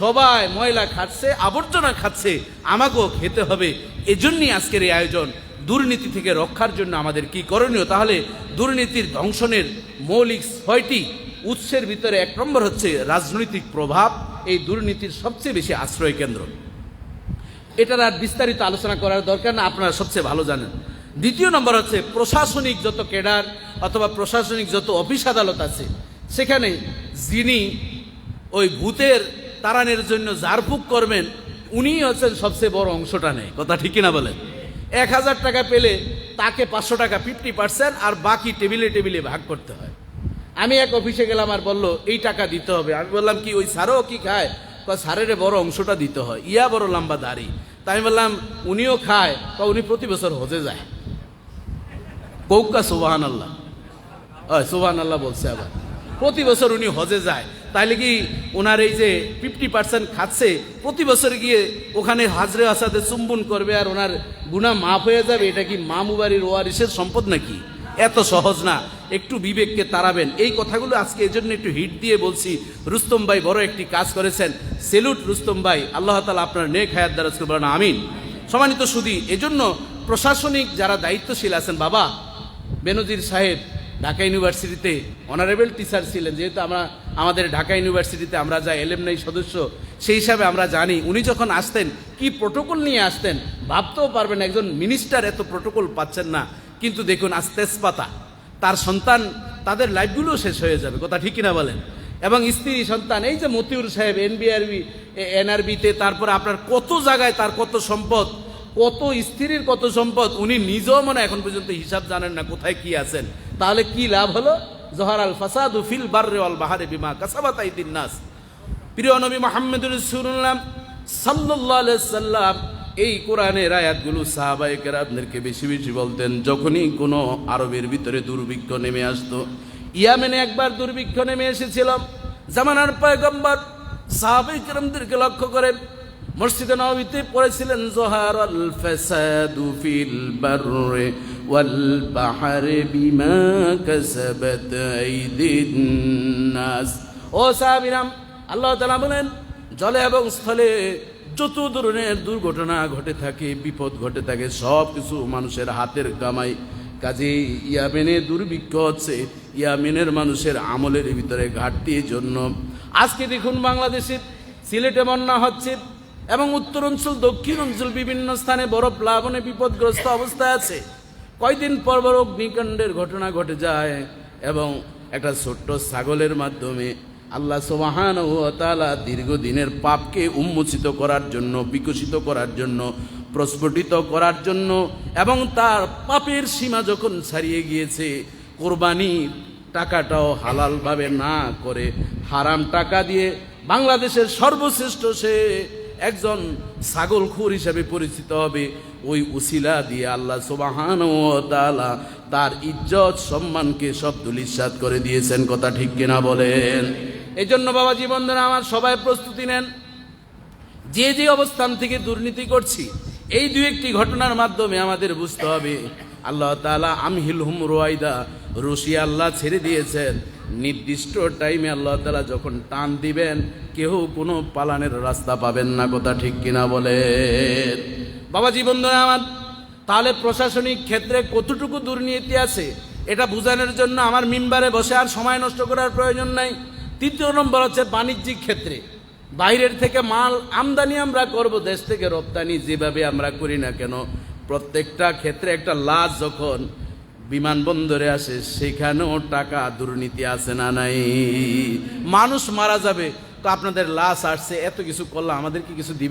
সবাই ময়লা খাচ্ছে, আবর্জনা খাচ্ছে, আমাকেও খেতে হবে। এজন্যই আজকের এই আয়োজন। দুর্নীতি থেকে রক্ষার জন্য আমাদের কি করণীয়? তাহলে দুর্নীতির ধ্বংসনের মৌলিক ছয়টি উৎসের ভিতরে এক নম্বর হচ্ছে রাজনৈতিক প্রভাব, এই দুর্নীতির সবচেয়ে বেশি আশ্রয় কেন্দ্র। এটার আর বিস্তারিত আলোচনা করার দরকার না, আপনারা সবচেয়ে ভালো জানেন। দ্বিতীয় নম্বর হচ্ছে প্রশাসনিক যত কেডার অথবা প্রশাসনিক যত অফিস আদালত আছে, সেখানে যিনি ওই ভূতের তাড়ানের জন্য ঝাড়ফুঁক করবেন, উনিই হচ্ছেন সবচেয়ে বড় অংশটা নেই। কথা ঠিক কিনা বলেন? এক হাজার টাকা পেলে তাকে পাঁচশো টাকা ফিফটি পার্সেন্ট আর বাকি টেবিলে টেবিলে ভাগ করতে হয়। আমি এক অফিসে গেলাম আর বলল, এই টাকা দিতে হবে। আমি বললাম, কি, ওই সারও কি খায়? বা সারের বড় অংশটা দিতে হয়, ইয়া বড় লম্বা দাড়ি। তাই আমি বললাম, উনিও খায়। বা উনি প্রতি বছর হজে যায়। কৌকা সুবাহান আল্লাহ সুবাহান আল্লাহ বলছে আবার। প্রতি বছর উনি হজে যায়। তাইলে কি ওনার এই যে ফিফটি পার্সেন্ট খাচ্ছে, প্রতি বছর গিয়ে ওখানে হাজরে আসাদে চুম্বন করবে আর ওনার গুণা মাফ হয়ে যাবে? এটা কি মামুবাড়ির ওয়ারিসের সম্পদ নাকি? এত সহজ না। একটু বিবেককে তাড়াবেন। এই কথাগুলো আজকে এজন্য একটু হিট দিয়ে বলছি। রুস্তম ভাই বড় একটি কাজ করেছেন। সেলুট রুস্তম ভাই। আল্লাহ তালা আপনার নেক হায়াত দ্বারা বলেন, আমিন। সম্মানিত সুদী, এজন্য প্রশাসনিক যারা দায়িত্বশীল আছেন, বাবা, বেনজির সাহেব ঢাকা ইউনিভার্সিটিতে অনারেবল টিচার ছিলেন। যেহেতু আমরা, আমাদের ঢাকা ইউনিভার্সিটিতে আমরা যা এলএমনাই সদস্য, সেই হিসাবে আমরা জানি, উনি যখন আসতেন, কি প্রোটোকল নিয়ে আসতেন, ভাবতেও পারবেন একজন মিনিস্টার এত প্রোটোকল পাচ্ছেন না। কিন্তু দেখুন, আজ তেজপাতা। তার সন্তান, তাদের লাইফগুলো শেষ হয়ে যাবে, কথা ঠিক কিনা বলেন? এবং স্ত্রী, সন্তান, এই যে মতিউর সাহেব এনবিআরবি এনআরবিতে তারপর আপনার কত জায়গায় তার কত সম্পদ, কত স্ত্রীর কত সম্পদ, উনি নিজেও মনে এখন পর্যন্ত হিসাব জানেন না কোথায় কি আছেন। তাহলে কি লাভ হলো? জহর আল ফাসাদু ফিল বাররে ওয়াল বাহারে বিমা কাসাবাত আইদিন নাস। প্রিয় নবী মোহাম্মদুর রসুল্লাহ সাল্লাল্লাহু আলাইহি সাল্লাম এই কোরআনের আয়াতগুলো সাহাবায়ে কেরামদেরকে বেশি বেশি বলতেন, যখনই কোনো আরবের ভিতরে দুর্ভিক্ষ নেমে আসতো। ইয়ামেনে একবার দুর্ভিক্ষ নেমে এসেছিলাম জামানার পয়গম্বর সাহাবায়ে কেরামদেরকে লক্ষ্য করে মসজিদে নবীতে পড়েছিলেন, জোহার আল ফাসাদু ফিল বাররে ওয়াল বাহরে বিমা কাসাবাত আইদিন নাস। ও সাহাবীরাম আল্লাহ তাআলা বলেন, জলে এবং স্থলে যত ধরনের দুর্ঘটনা ঘটে থাকে, বিপদ ঘটে থাকে সব কিছু মানুষের হাতের কামাই। কাজে ইয়ামেনে দুর্ভিক্ষ হচ্ছে ইয়ামেনের মানুষের আমলের ভিতরে ঘাটতির জন্য। আজকে দেখুন বাংলাদেশের সিলেটে বন্যা হচ্ছে এবং উত্তর অঞ্চল দক্ষিণ অঞ্চল বিভিন্ন স্থানে বড় প্লাবনে বিপদগ্রস্ত অবস্থায় আছে। কয়দিন পর পর অগ্নিকাণ্ডের ঘটনা ঘটে যায় এবং একটা ছোট্ট ছাগলের মাধ্যমে আল্লাহ সোবাহান ও তালা দীর্ঘদিনের পাপকে উন্মোচিত করার জন্য, বিকশিত করার জন্য, প্রস্ফুটিত করার জন্য এবং তার পাপের সীমা যখন ছাড়িয়ে গিয়েছে, কোরবানির টাকাটাও হালালভাবে না করে হারাম টাকা দিয়ে বাংলাদেশের সর্বশ্রেষ্ঠ সে একজন ছাগলখুর হিসাবে পরিচিত হবে। ওই উসিলা দিয়ে আল্লাহ সুবাহান তার ইজ্জত, সম্মানকে সব দুলিশাত করে দিয়েছেন। কথা ঠিক কিনা বলেন? এই জন্য বাবা জীবন ধরে আমার সবাই প্রস্তুতি নেন। যে যে অবস্থান থেকে দুর্নীতি করছি, এই দু একটি ঘটনার মাধ্যমে আমাদের বুঝতে হবে, আল্লাহ তাআলা আমহিল হুম রোয়াইদা, রশি আল্লাহ ছেড়ে দিয়েছেন। নির্দিষ্ট টাইমে আল্লাহ তাআলা যখন টান দিবেন কেউ কোনো পালানের রাস্তা পাবেন না, কথা ঠিক কিনা বলেন। বাবা জীবন আমার, তাহলে প্রশাসনিক ক্ষেত্রে কতটুকু দুর্নীতি আছে, এটা বোঝানোর জন্য আমার মিম্বারে বসে আর সময় নষ্ট করার প্রয়োজন নাই। তৃতীয় নম্বর হচ্ছে বাণিজ্যিক ক্ষেত্রে। বাইরের থেকে মাল আমদানি আমরা করব, দেশ থেকে রপ্তানি যেভাবে আমরা করি না কেন, প্রত্যেকটা ক্ষেত্রে একটা লাশ যখন বিমানবন্দরে আসে, সেখানেও টাকা দুর্নীতি আছে না নাই? মানুষ মারা যাবে। তো আপনাদের লাশ আসছে, এত কিছু করলাম আমাদের কি কিছু দিবে?